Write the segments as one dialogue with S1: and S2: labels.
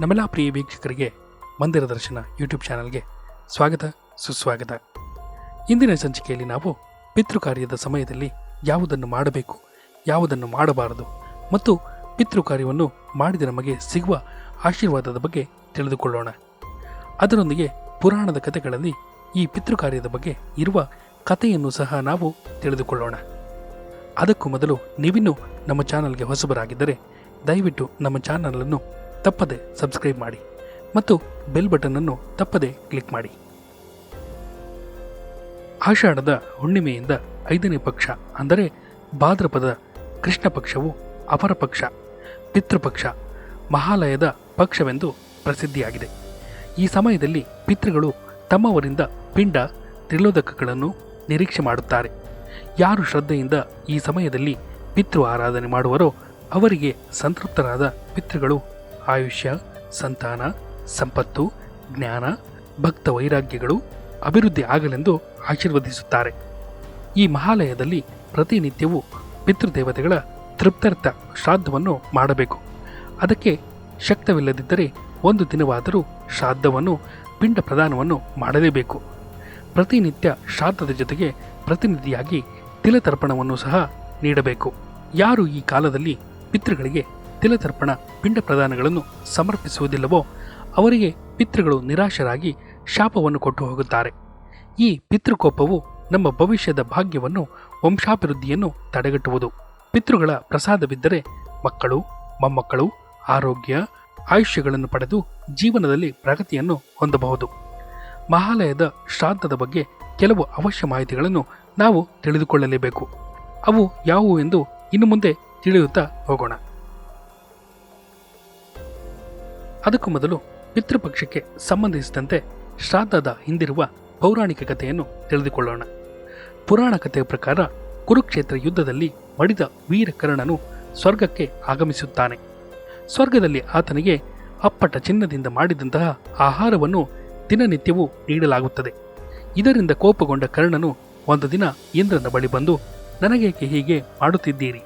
S1: ನಮ್ಮೆಲ್ಲ ಪ್ರಿಯ ವೀಕ್ಷಕರಿಗೆ ಮಂದಿರ ದರ್ಶನ ಯೂಟ್ಯೂಬ್ ಚಾನಲ್ಗೆ ಸ್ವಾಗತ, ಸುಸ್ವಾಗತ. ಇಂದಿನ ಸಂಚಿಕೆಯಲ್ಲಿ ನಾವು ಪಿತೃಕಾರ್ಯದ ಸಮಯದಲ್ಲಿ ಯಾವುದನ್ನು ಮಾಡಬೇಕು, ಯಾವುದನ್ನು ಮಾಡಬಾರದು ಮತ್ತು ಪಿತೃಕಾರ್ಯವನ್ನು ಮಾಡಿದ ನಮಗೆ ಸಿಗುವ ಆಶೀರ್ವಾದದ ಬಗ್ಗೆ ತಿಳಿದುಕೊಳ್ಳೋಣ. ಅದರೊಂದಿಗೆ ಪುರಾಣದ ಕಥೆಗಳಲ್ಲಿ ಈ ಪಿತೃಕಾರ್ಯದ ಬಗ್ಗೆ ಇರುವ ಕಥೆಯನ್ನು ಸಹ ನಾವು ತಿಳಿದುಕೊಳ್ಳೋಣ. ಅದಕ್ಕೂ ಮೊದಲು ನೀವಿನ್ನೂ ನಮ್ಮ ಚಾನಲ್ಗೆ ಹೊಸಬರಾಗಿದ್ದರೆ ದಯವಿಟ್ಟು ನಮ್ಮ ಚಾನಲನ್ನು ತಪ್ಪದೆ ಸಬ್ಸ್ಕ್ರೈಬ್ ಮಾಡಿ ಮತ್ತು ಬೆಲ್ ಬಟನ್ ಅನ್ನು ತಪ್ಪದೆ ಕ್ಲಿಕ್ ಮಾಡಿ. ಆಷಾಢದ ಹುಣ್ಣಿಮೆಯಿಂದ ಐದನೇ ಪಕ್ಷ ಅಂದರೆ ಭಾದ್ರಪದ ಕೃಷ್ಣ ಪಕ್ಷವು ಅಪರ ಪಕ್ಷ ಪಿತೃಪಕ್ಷ ಮಹಾಲಯದ ಪಕ್ಷವೆಂದು ಪ್ರಸಿದ್ಧಿಯಾಗಿದೆ. ಈ ಸಮಯದಲ್ಲಿ ಪಿತೃಗಳು ತಮ್ಮವರಿಂದ ಪಿಂಡ ತ್ರಿಲೋದಕಗಳನ್ನು ನಿರೀಕ್ಷೆ ಮಾಡುತ್ತಾರೆ. ಯಾರು ಶ್ರದ್ಧೆಯಿಂದ ಈ ಸಮಯದಲ್ಲಿ ಪಿತೃ ಆರಾಧನೆ ಮಾಡುವರೋ ಅವರಿಗೆ ಸಂತೃಪ್ತರಾದ ಪಿತೃಗಳು ಆಯುಷ್ಯ, ಸಂತಾನ, ಸಂಪತ್ತು, ಜ್ಞಾನ, ಭಕ್ತ ವೈರಾಗ್ಯಗಳು ಅಭಿವೃದ್ಧಿ ಆಗಲೆಂದು ಆಶೀರ್ವದಿಸುತ್ತಾರೆ. ಈ ಮಹಾಲಯದಲ್ಲಿ ಪ್ರತಿನಿತ್ಯವೂ ಪಿತೃದೇವತೆಗಳ ತೃಪ್ತರ್ಥ ಶ್ರಾದ್ದವನ್ನು ಮಾಡಬೇಕು. ಅದಕ್ಕೆ ಶಕ್ತವಿಲ್ಲದಿದ್ದರೆ ಒಂದು ದಿನವಾದರೂ ಶ್ರಾದ್ದವನ್ನು, ಪಿಂಡ ಪ್ರದಾನವನ್ನು ಮಾಡಲೇಬೇಕು. ಪ್ರತಿನಿತ್ಯ ಶ್ರಾದ್ದದ ಜೊತೆಗೆ ಪ್ರತಿನಿಧಿಯಾಗಿ ತಿಲತರ್ಪಣವನ್ನು ಸಹ ನೀಡಬೇಕು. ಯಾರು ಈ ಕಾಲದಲ್ಲಿ ಪಿತೃಗಳಿಗೆ ತಿಲತರ್ಪಣ ಪಿಂಡ ಪ್ರದಾನಗಳನ್ನು ಸಮರ್ಪಿಸುವುದಿಲ್ಲವೋ ಅವರಿಗೆ ಪಿತೃಗಳು ನಿರಾಶರಾಗಿ ಶಾಪವನ್ನು ಕೊಟ್ಟು ಹೋಗುತ್ತಾರೆ. ಈ ಪಿತೃಕೋಪವು ನಮ್ಮ ಭವಿಷ್ಯದ ಭಾಗ್ಯವನ್ನು ವಂಶಾಭಿವೃದ್ಧಿಯನ್ನು ತಡೆಗಟ್ಟುವುದು. ಪಿತೃಗಳ ಪ್ರಸಾದವಿದ್ದರೆ ಮಕ್ಕಳು, ಮೊಮ್ಮಕ್ಕಳು ಆರೋಗ್ಯ, ಆಯುಷ್ಯಗಳನ್ನು ಪಡೆದು ಜೀವನದಲ್ಲಿ ಪ್ರಗತಿಯನ್ನು ಹೊಂದಬಹುದು. ಮಹಾಲಯದ ಶ್ರಾದ್ದದ ಬಗ್ಗೆ ಕೆಲವು ಅವಶ್ಯ ಮಾಹಿತಿಗಳನ್ನು ನಾವು ತಿಳಿದುಕೊಳ್ಳಲೇಬೇಕು. ಅವು ಯಾವುವು ಎಂದು ಇನ್ನು ಮುಂದೆ ತಿಳಿಯುತ್ತಾ ಹೋಗೋಣ. ಅದಕ್ಕೂ ಮೊದಲು ಪಿತೃಪಕ್ಷಕ್ಕೆ ಸಂಬಂಧಿಸಿದಂತೆ ಶ್ರಾದ್ದದ ಹಿಂದಿರುವ ಪೌರಾಣಿಕ ಕಥೆಯನ್ನು ತಿಳಿದುಕೊಳ್ಳೋಣ. ಪುರಾಣ ಕಥೆಯ ಪ್ರಕಾರ ಕುರುಕ್ಷೇತ್ರ ಯುದ್ಧದಲ್ಲಿ ಮಡಿದ ವೀರಕರ್ಣನು ಸ್ವರ್ಗಕ್ಕೆ ಆಗಮಿಸುತ್ತಾನೆ. ಸ್ವರ್ಗದಲ್ಲಿ ಆತನಿಗೆ ಅಪ್ಪಟ ಚಿನ್ನದಿಂದ ಮಾಡಿದಂತಹ ಆಹಾರವನ್ನು ದಿನನಿತ್ಯವೂ ನೀಡಲಾಗುತ್ತದೆ. ಇದರಿಂದ ಕೋಪಗೊಂಡ ಕರ್ಣನು ಒಂದು ದಿನ ಇಂದ್ರನ ಬಳಿ ಬಂದು, ನನಗೇಕೆ ಹೀಗೆ ಮಾಡುತ್ತಿದ್ದೀರಿ?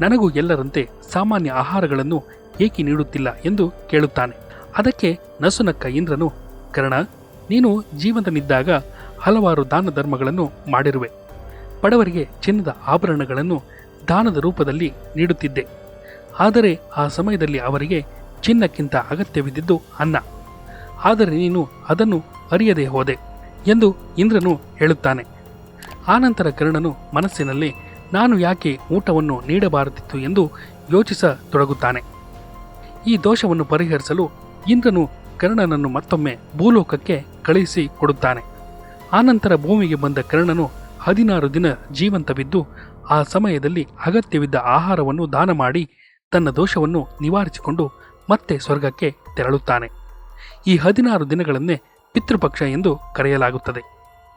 S1: ನನಗೂ ಎಲ್ಲರಂತೆ ಸಾಮಾನ್ಯ ಆಹಾರಗಳನ್ನು ಏಕೆ ನೀಡುತ್ತಿಲ್ಲ ಎಂದು ಕೇಳುತ್ತಾನೆ. ಅದಕ್ಕೆ ನಸುನಕ್ಕ ಇಂದ್ರನು, ಕರ್ಣ, ನೀನು ಜೀವಂತನಿದ್ದಾಗ ಹಲವಾರು ದಾನ ಧರ್ಮಗಳನ್ನು ಮಾಡಿರುವೆ. ಬಡವರಿಗೆ ಚಿನ್ನದ ಆಭರಣಗಳನ್ನು ದಾನದ ರೂಪದಲ್ಲಿ ನೀಡುತ್ತಿದ್ದೆ. ಆದರೆ ಆ ಸಮಯದಲ್ಲಿ ಅವರಿಗೆ ಚಿನ್ನಕ್ಕಿಂತ ಅಗತ್ಯವಿದ್ದಿದ್ದು ಅನ್ನ. ಆದರೆ ನೀನು ಅದನ್ನು ಅರಿಯದೆ ಹೋದೆ ಎಂದು ಇಂದ್ರನು ಹೇಳುತ್ತಾನೆ. ಆನಂತರ ಕರ್ಣನು ಮನಸ್ಸಿನಲ್ಲಿ, ನಾನು ಯಾಕೆ ಊಟವನ್ನು ನೀಡಬಾರದಿತ್ತು ಎಂದು ಯೋಚಿಸತೊಡಗುತ್ತಾನೆ. ಈ ದೋಷವನ್ನು ಪರಿಹರಿಸಲು ಇಂದ್ರನು ಕರ್ಣನನ್ನು ಮತ್ತೊಮ್ಮೆ ಭೂಲೋಕಕ್ಕೆ ಕಳುಹಿಸಿ ಕೊಡುತ್ತಾನೆ. ಆನಂತರ ಭೂಮಿಗೆ ಬಂದ ಕರ್ಣನು ಹದಿನಾರು ದಿನ ಜೀವಂತವಿದ್ದು, ಆ ಸಮಯದಲ್ಲಿ ಅಗತ್ಯವಿದ್ದ ಆಹಾರವನ್ನು ದಾನ ಮಾಡಿ ತನ್ನ ದೋಷವನ್ನು ನಿವಾರಿಸಿಕೊಂಡು ಮತ್ತೆ ಸ್ವರ್ಗಕ್ಕೆ ತೆರಳುತ್ತಾನೆ. ಈ ಹದಿನಾರು ದಿನಗಳನ್ನೇ ಪಿತೃಪಕ್ಷ ಎಂದು ಕರೆಯಲಾಗುತ್ತದೆ.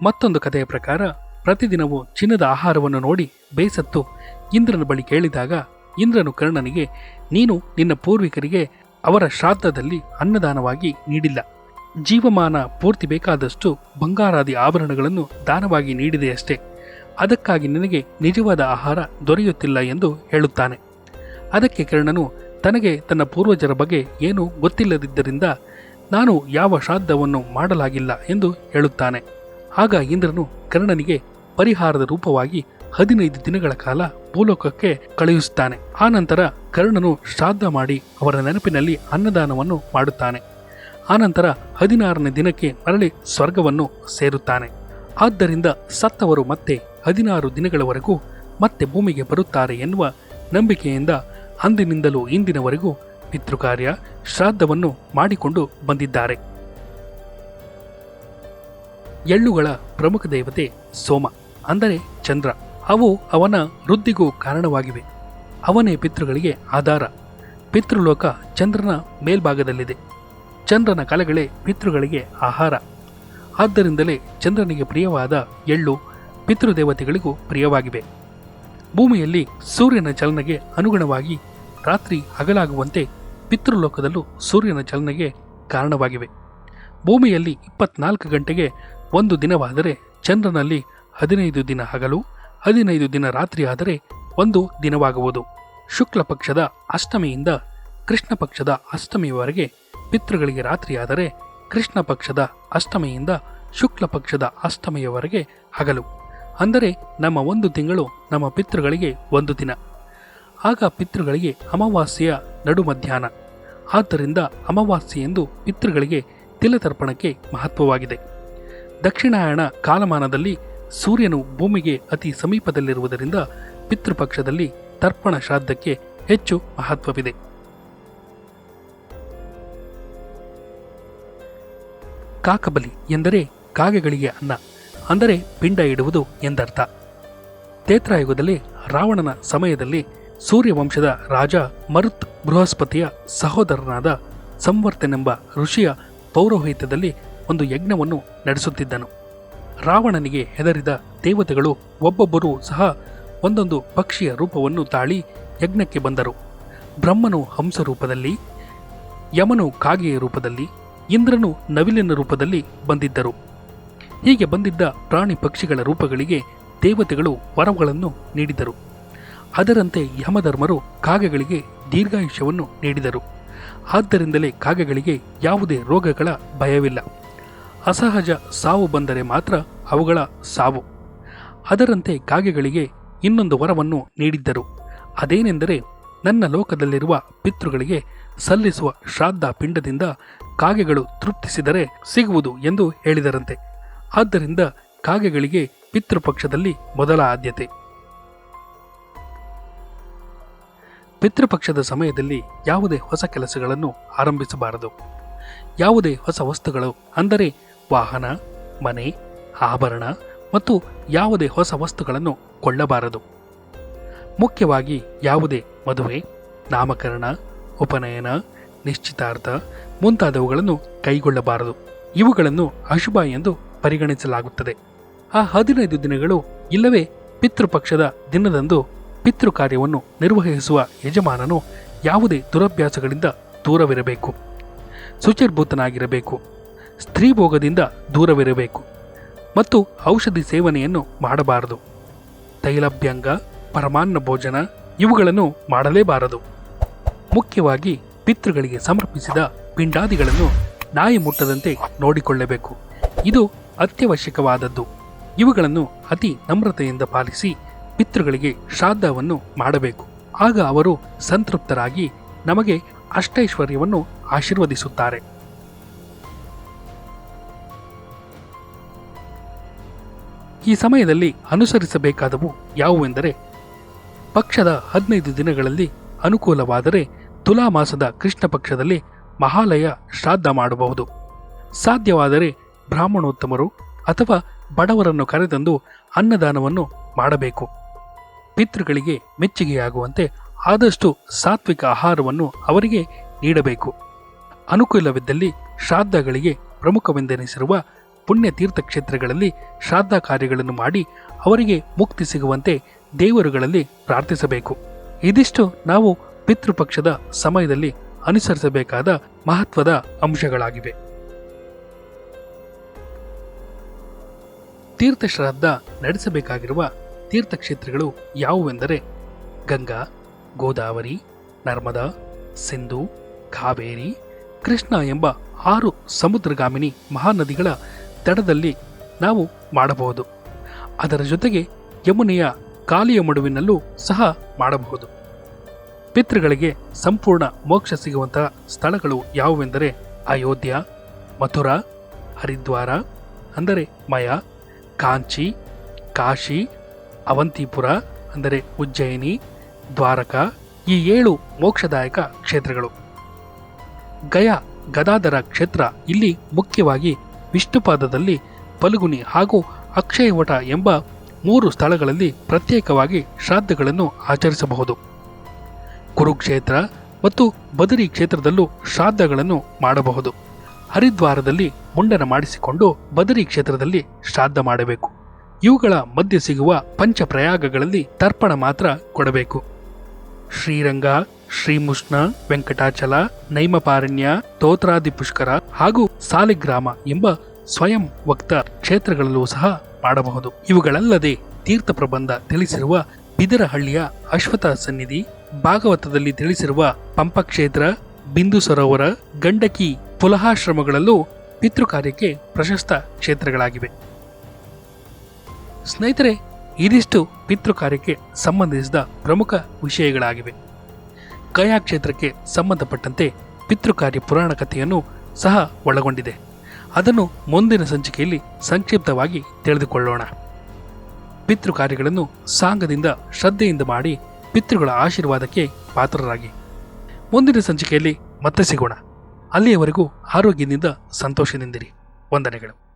S1: ಮತ್ತೊಂದು ಕಥೆಯ ಪ್ರಕಾರ ಪ್ರತಿದಿನವೂ ಚಿನ್ನದ ಆಹಾರವನ್ನು ನೋಡಿ ಬೇಸತ್ತು ಇಂದ್ರನ ಬಳಿ ಕೇಳಿದಾಗ ಇಂದ್ರನು ಕರ್ಣನಿಗೆ, ನೀನು ನಿನ್ನ ಪೂರ್ವಿಕರಿಗೆ ಅವರ ಶ್ರಾದ್ದದಲ್ಲಿ ಅನ್ನದಾನವಾಗಿ ನೀಡಿಲ್ಲ. ಜೀವಮಾನ ಪೂರ್ತಿ ಬೇಕಾದಷ್ಟು ಬಂಗಾರಾದಿ ಆಭರಣಗಳನ್ನು ದಾನವಾಗಿ ನೀಡಿದೆಯಷ್ಟೇ ಅದಕ್ಕಾಗಿ ನಿನಗೆ ನಿಜವಾದ ಆಹಾರ ದೊರೆಯುತ್ತಿಲ್ಲ ಎಂದು ಹೇಳುತ್ತಾನೆ. ಅದಕ್ಕೆ ಕರ್ಣನು, ತನಗೆ ತನ್ನ ಪೂರ್ವಜರ ಬಗ್ಗೆ ಏನೂ ಗೊತ್ತಿಲ್ಲದಿದ್ದರಿಂದ ನಾನು ಯಾವ ಶ್ರಾದ್ದವನ್ನು ಮಾಡಲಾಗಿಲ್ಲ ಎಂದು ಹೇಳುತ್ತಾನೆ. ಆಗ ಇಂದ್ರನು ಕರ್ಣನಿಗೆ ಪರಿಹಾರದ ರೂಪವಾಗಿ ಹದಿನೈದು ದಿನಗಳ ಕಾಲ ಭೂಲೋಕಕ್ಕೆ ಕಳುಹಿಸುತ್ತಾನೆ. ಆನಂತರ ಕರ್ಣನು ಶ್ರಾದ್ದ ಮಾಡಿ ಅವರ ನೆನಪಿನಲ್ಲಿ ಅನ್ನದಾನವನ್ನು ಮಾಡುತ್ತಾನೆ. ಆನಂತರ ಹದಿನಾರನೇ ದಿನಕ್ಕೆ ಮರಳಿ ಸ್ವರ್ಗವನ್ನು ಸೇರುತ್ತಾನೆ. ಆದ್ದರಿಂದ ಸತ್ತವರು ಮತ್ತೆ ಹದಿನಾರು ದಿನಗಳವರೆಗೂ ಮತ್ತೆ ಭೂಮಿಗೆ ಬರುತ್ತಾರೆ ಎನ್ನುವ ನಂಬಿಕೆಯಿಂದ ಅಂದಿನಿಂದಲೂ ಇಂದಿನವರೆಗೂ ಪಿತೃಕಾರ್ಯ ಶ್ರಾದ್ದವನ್ನು ಮಾಡಿಕೊಂಡು ಬಂದಿದ್ದಾರೆ. ಎಳ್ಳುಗಳ ಪ್ರಮುಖ ದೇವತೆ ಸೋಮ, ಅಂದರೆ ಚಂದ್ರ. ಅವು ಅವನ ವೃದ್ಧಿಗೂ ಕಾರಣವಾಗಿವೆ. ಅವನೇ ಪಿತೃಗಳಿಗೆ ಆಧಾರ. ಪಿತೃಲೋಕ ಚಂದ್ರನ ಮೇಲ್ಭಾಗದಲ್ಲಿದೆ. ಚಂದ್ರನ ಕಲೆಗಳೇ ಪಿತೃಗಳಿಗೆ ಆಹಾರ. ಆದ್ದರಿಂದಲೇ ಚಂದ್ರನಿಗೆ ಪ್ರಿಯವಾದ ಎಳ್ಳು ಪಿತೃದೇವತೆಗಳಿಗೂ ಪ್ರಿಯವಾಗಿವೆ. ಭೂಮಿಯಲ್ಲಿ ಸೂರ್ಯನ ಚಲನೆಗೆ ಅನುಗುಣವಾಗಿ ರಾತ್ರಿ ಹಗಲಾಗುವಂತೆ ಪಿತೃಲೋಕದಲ್ಲೂ ಸೂರ್ಯನ ಚಲನೆಗೆ ಕಾರಣವಾಗಿವೆ. ಭೂಮಿಯಲ್ಲಿ ಇಪ್ಪತ್ನಾಲ್ಕು ಗಂಟೆಗೆ ಒಂದು ದಿನವಾದರೆ ಚಂದ್ರನಲ್ಲಿ ಹದಿನೈದು ದಿನ ಹಗಲು ಹದಿನೈದು ದಿನ ರಾತ್ರಿ ಆದರೆ ಒಂದು ದಿನವಾಗುವುದು. ಶುಕ್ಲ ಪಕ್ಷದ ಅಷ್ಟಮಿಯಿಂದ ಕೃಷ್ಣ ಪಕ್ಷದ ಅಷ್ಟಮಿಯವರೆಗೆ ಪಿತೃಗಳಿಗೆ ರಾತ್ರಿಯಾದರೆ ಕೃಷ್ಣ ಪಕ್ಷದ ಅಷ್ಟಮಿಯಿಂದ ಶುಕ್ಲ ಪಕ್ಷದ ಅಷ್ಟಮಿಯವರೆಗೆ ಹಗಲು. ಅಂದರೆ ನಮ್ಮ ಒಂದು ತಿಂಗಳು ನಮ್ಮ ಪಿತೃಗಳಿಗೆ ಒಂದು ದಿನ. ಆಗ ಪಿತೃಗಳಿಗೆ ಅಮಾವಾಸ್ಯೆಯ ನಡು ಮಧ್ಯಾಹ್ನ ಆದ್ದರಿಂದ ಅಮಾವಾಸ್ಯೆಯೆಂದು ಪಿತೃಗಳಿಗೆ ತಿಲತರ್ಪಣಕ್ಕೆ ಮಹತ್ವವಾಗಿದೆ. ದಕ್ಷಿಣಾಯಣ ಕಾಲಮಾನದಲ್ಲಿ ಸೂರ್ಯನು ಭೂಮಿಗೆ ಅತಿ ಸಮೀಪದಲ್ಲಿರುವುದರಿಂದ ಪಿತೃಪಕ್ಷದಲ್ಲಿ ತರ್ಪಣ ಶ್ರಾದ್ದಕ್ಕೆ ಹೆಚ್ಚು ಮಹತ್ವವಿದೆ. ಕಾಕಬಲಿ ಎಂದರೆ ಕಾಗೆಗಳಿಗೆ ಅನ್ನ, ಅಂದರೆ ಪಿಂಡ ಇಡುವುದು ಎಂದರ್ಥ. ತೇತ್ರಾಯುಗದಲ್ಲಿ ರಾವಣನ ಸಮಯದಲ್ಲಿ ಸೂರ್ಯವಂಶದ ರಾಜ ಮರುತ್ ಬೃಹಸ್ಪತಿಯ ಸಹೋದರನಾದ ಸಂವರ್ತನೆಂಬ ಋಷಿಯ ಪೌರೋಹಿತ್ಯದಲ್ಲಿ ಒಂದು ಯಜ್ಞವನ್ನು ನಡೆಸುತ್ತಿದ್ದನು. ರಾವಣನಿಗೆ ಹೆದರಿದ ದೇವತೆಗಳು ಒಬ್ಬೊಬ್ಬರೂ ಸಹ ಒಂದೊಂದು ಪಕ್ಷಿಯ ರೂಪವನ್ನು ತಾಳಿ ಯಜ್ಞಕ್ಕೆ ಬಂದರು. ಬ್ರಹ್ಮನು ಹಂಸ ರೂಪದಲ್ಲಿ, ಯಮನು ಕಾಗೆಯ ರೂಪದಲ್ಲಿ, ಇಂದ್ರನು ನವಿಲಿನ ರೂಪದಲ್ಲಿ ಬಂದಿದ್ದರು. ಹೀಗೆ ಬಂದಿದ್ದ ಪ್ರಾಣಿ ಪಕ್ಷಿಗಳ ರೂಪಗಳಿಗೆ ದೇವತೆಗಳು ವರಗಳನ್ನು ನೀಡಿದರು. ಅದರಂತೆ ಯಮಧರ್ಮರು ಕಾಗೆಗಳಿಗೆ ದೀರ್ಘಾಯುಷ್ಯವನ್ನು ನೀಡಿದರು. ಆದ್ದರಿಂದಲೇ ಕಾಗೆಗಳಿಗೆ ಯಾವುದೇ ರೋಗಗಳ ಭಯವಿಲ್ಲ. ಅಸಹಜ ಸಾವು ಬಂದರೆ ಮಾತ್ರ ಅವುಗಳ ಸಾವು. ಅದರಂತೆ ಕಾಗೆಗಳಿಗೆ ಇನ್ನೊಂದು ವರವನ್ನು ನೀಡಿದ್ದರು. ಅದೇನೆಂದರೆ ನನ್ನ ಲೋಕದಲ್ಲಿರುವ ಪಿತೃಗಳಿಗೆ ಸಲ್ಲಿಸುವ ಶ್ರಾದ್ದ ಪಿಂಡದಿಂದ ಕಾಗೆಗಳು ತೃಪ್ತಿಸಿದರೆ ಸಿಗುವುದು ಎಂದು ಹೇಳಿದರಂತೆ. ಆದ್ದರಿಂದ ಕಾಗೆಗಳಿಗೆ ಪಿತೃಪಕ್ಷದಲ್ಲಿ ಮೊದಲ ಆದ್ಯತೆ. ಪಿತೃಪಕ್ಷದ ಸಮಯದಲ್ಲಿ ಯಾವುದೇ ಹೊಸ ಕೆಲಸಗಳನ್ನು ಆರಂಭಿಸಬಾರದು. ಯಾವುದೇ ಹೊಸ ವಸ್ತುಗಳು ಅಂದರೆ ವಾಹನ, ಮನೆ, ಆಭರಣ ಮತ್ತು ಯಾವುದೇ ಹೊಸ ವಸ್ತುಗಳನ್ನು ಕೊಳ್ಳಬಾರದು. ಮುಖ್ಯವಾಗಿ ಯಾವುದೇ ಮದುವೆ, ನಾಮಕರಣ, ಉಪನಯನ, ನಿಶ್ಚಿತಾರ್ಥ ಮುಂತಾದವುಗಳನ್ನು ಕೈಗೊಳ್ಳಬಾರದು. ಇವುಗಳನ್ನು ಅಶುಭ ಎಂದು ಪರಿಗಣಿಸಲಾಗುತ್ತದೆ. ಆ ಹದಿನೈದು ದಿನಗಳು ಇಲ್ಲವೇ ಪಿತೃಪಕ್ಷದ ದಿನದಂದು ಪಿತೃ ಕಾರ್ಯವನ್ನು ನಿರ್ವಹಿಸುವ ಯಜಮಾನನು ಯಾವುದೇ ದುರಭ್ಯಾಸಗಳಿಂದ ದೂರವಿರಬೇಕು. ಶುಚಿರ್ಭೂತನಾಗಿರಬೇಕು. ಸ್ತ್ರೀಭೋಗದಿಂದ ದೂರವಿರಬೇಕು ಮತ್ತು ಔಷಧಿ ಸೇವನೆಯನ್ನು ಮಾಡಬಾರದು. ತೈಲಭ್ಯಂಗ, ಪರಮಾನ್ನ ಭೋಜನ ಇವುಗಳನ್ನು ಮಾಡಲೇಬಾರದು. ಮುಖ್ಯವಾಗಿ ಪಿತೃಗಳಿಗೆ ಸಮರ್ಪಿಸಿದ ಪಿಂಡಾದಿಗಳನ್ನು ನಾಯಿ ಮುಟ್ಟದಂತೆ ನೋಡಿಕೊಳ್ಳಬೇಕು. ಇದು ಅತ್ಯವಶ್ಯಕವಾದದ್ದು. ಇವುಗಳನ್ನು ಅತಿ ನಮ್ರತೆಯಿಂದ ಪಾಲಿಸಿ ಪಿತೃಗಳಿಗೆ ಶ್ರಾದ್ದವನ್ನು ಮಾಡಬೇಕು. ಆಗ ಅವರು ಸಂತೃಪ್ತರಾಗಿ ನಮಗೆ ಅಷ್ಟೈಶ್ವರ್ಯವನ್ನು ಆಶೀರ್ವದಿಸುತ್ತಾರೆ. ಈ ಸಮಯದಲ್ಲಿ ಅನುಸರಿಸಬೇಕಾದವು ಯಾವುವೆಂದರೆ ಪಕ್ಷದ ಹದಿನೈದು ದಿನಗಳಲ್ಲಿ ಅನುಕೂಲವಾದರೆ ತುಲಾ ಮಾಸದ ಕೃಷ್ಣ ಪಕ್ಷದಲ್ಲಿ ಮಹಾಲಯ ಶ್ರಾದ್ದ ಮಾಡಬಹುದು ಸಾಧ್ಯವಾದರೆ ಬ್ರಾಹ್ಮಣೋತ್ತಮರು ಅಥವಾ ಬಡವರನ್ನು ಕರೆತಂದು ಅನ್ನದಾನವನ್ನು ಮಾಡಬೇಕು. ಪಿತೃಗಳಿಗೆ ಮೆಚ್ಚುಗೆಯಾಗುವಂತೆ ಆದಷ್ಟು ಸಾತ್ವಿಕ ಆಹಾರವನ್ನು ಅವರಿಗೆ ನೀಡಬೇಕು. ಅನುಕೂಲವಿದ್ದಲ್ಲಿ ಶ್ರಾದ್ದಗಳಿಗೆ ಪ್ರಮುಖವೆಂದೆನಿಸಿರುವ ಪುಣ್ಯ ತೀರ್ಥಕ್ಷೇತ್ರಗಳಲ್ಲಿ ಶ್ರಾದ್ದ ಕಾರ್ಯಗಳನ್ನು ಮಾಡಿ ಅವರಿಗೆ ಮುಕ್ತಿ ಸಿಗುವಂತೆ ದೇವರುಗಳಲ್ಲಿ ಪ್ರಾರ್ಥಿಸಬೇಕು. ಇದಿಷ್ಟು ನಾವು ಪಿತೃಪಕ್ಷದ ಸಮಯದಲ್ಲಿ ಅನುಸರಿಸಬೇಕಾದ ಮಹತ್ವದ ಅಂಶಗಳಾಗಿವೆ. ತೀರ್ಥಶ್ರಾದ್ದ ನಡೆಸಬೇಕಾಗಿರುವ ತೀರ್ಥಕ್ಷೇತ್ರಗಳು ಯಾವುವೆಂದರೆ ಗಂಗಾ, ಗೋದಾವರಿ, ನರ್ಮದಾ, ಸಿಂಧು, ಕಾವೇರಿ, ಕೃಷ್ಣ ಎಂಬ ಆರು ಸಮುದ್ರಗಾಮಿನಿ ಮಹಾನದಿಗಳ ದಡದಲ್ಲಿ ನಾವು ಮಾಡಬಹುದು. ಅದರ ಜೊತೆಗೆ ಯಮುನೆಯ ಕಾಲಿಯ ಮಡುವಿನಲ್ಲೂ ಸಹ ಮಾಡಬಹುದು. ಪಿತೃಗಳಿಗೆ ಸಂಪೂರ್ಣ ಮೋಕ್ಷ ಸಿಗುವಂತಹ ಸ್ಥಳಗಳು ಯಾವುವೆಂದರೆ ಅಯೋಧ್ಯ, ಮಥುರಾ, ಹರಿದ್ವಾರ, ಅಂದರೆ ಮಯ, ಕಾಂಚಿ, ಕಾಶಿ, ಅವಂತಿಪುರ, ಅಂದರೆ ಉಜ್ಜಯಿನಿ, ದ್ವಾರಕಾ, ಈ ಏಳು ಮೋಕ್ಷದಾಯಕ ಕ್ಷೇತ್ರಗಳು. ಗಯಾ ಗದಾದರ ಕ್ಷೇತ್ರ ಇಲ್ಲಿ ಮುಖ್ಯವಾಗಿ ವಿಷ್ಣುಪಾದದಲ್ಲಿ ಫಲ್ಗುನಿ ಹಾಗೂ ಅಕ್ಷಯವಟ ಎಂಬ ಮೂರು ಸ್ಥಳಗಳಲ್ಲಿ ಪ್ರತ್ಯೇಕವಾಗಿ ಶ್ರಾದ್ದಗಳನ್ನು ಆಚರಿಸಬಹುದು. ಕುರುಕ್ಷೇತ್ರ ಮತ್ತು ಬದರಿ ಕ್ಷೇತ್ರದಲ್ಲೂ ಶ್ರಾದ್ದಗಳನ್ನು ಮಾಡಬಹುದು. ಹರಿದ್ವಾರದಲ್ಲಿ ಮುಂಡನ ಮಾಡಿಸಿಕೊಂಡು ಬದರಿ ಕ್ಷೇತ್ರದಲ್ಲಿ ಶ್ರಾದ್ದ ಮಾಡಬೇಕು. ಇವುಗಳ ಮಧ್ಯೆ ಸಿಗುವ ಪಂಚಪ್ರಯಾಗಗಳಲ್ಲಿ ತರ್ಪಣ ಮಾತ್ರ ಕೊಡಬೇಕು. ಶ್ರೀರಂಗ ಶ್ರೀಮುಷ್ಣ ವೆಂಕಟಾಚಲ, ನೈಮಪಾರಣ್ಯ, ತೋತ್ರಾದಿ ಪುಷ್ಕರ ಹಾಗೂ ಸಾಲಿಗ್ರಾಮ ಎಂಬ ಸ್ವಯಂ ವಕ್ತ ಕ್ಷೇತ್ರಗಳಲ್ಲೂ ಸಹ ಮಾಡಬಹುದು ಇವುಗಳಲ್ಲದೆ ತೀರ್ಥ ಪ್ರಬಂಧ ತಿಳಿಸಿರುವ ಬಿದರಹಳ್ಳಿಯ ಅಶ್ವಥ ಸನ್ನಿಧಿ, ಭಾಗವತದಲ್ಲಿ ತಿಳಿಸಿರುವ ಪಂಪ ಕ್ಷೇತ್ರ ಬಿಂದು ಸರೋವರ ಗಂಡಕಿ ಪುಲಹಾಶ್ರಮಗಳಲ್ಲೂ ಪಿತೃ ಕಾರ್ಯಕ್ಕೆ ಪ್ರಶಸ್ತ ಕ್ಷೇತ್ರಗಳಾಗಿವೆ. ಸ್ನೇಹಿತರೆ, ಇದಿಷ್ಟು ಪಿತೃ ಕಾರ್ಯಕ್ಕೆ ಸಂಬಂಧಿಸಿದ ಪ್ರಮುಖ ವಿಷಯಗಳಾಗಿವೆ. ಗಯಾ ಕ್ಷೇತ್ರಕ್ಕೆ ಸಂಬಂಧಪಟ್ಟಂತೆ ಪಿತೃಕಾರ್ಯ ಪುರಾಣ ಕಥೆಯನ್ನು ಸಹ ಒಳಗೊಂಡಿದೆ. ಅದನ್ನು ಮುಂದಿನ ಸಂಚಿಕೆಯಲ್ಲಿ ಸಂಕ್ಷಿಪ್ತವಾಗಿ ತಿಳಿದುಕೊಳ್ಳೋಣ. ಪಿತೃಕಾರ್ಯಗಳನ್ನು ಸಾಂಗದಿಂದ ಶ್ರದ್ಧೆಯಿಂದ ಮಾಡಿ ಪಿತೃಗಳ ಆಶೀರ್ವಾದಕ್ಕೆ ಪಾತ್ರರಾಗಿ. ಮುಂದಿನ ಸಂಚಿಕೆಯಲ್ಲಿ ಮತ್ತೆ ಸಿಗೋಣ. ಅಲ್ಲಿಯವರೆಗೂ ಆರೋಗ್ಯದಿಂದ ಸಂತೋಷದಿಂದಿರಿ. ವಂದನೆಗಳು.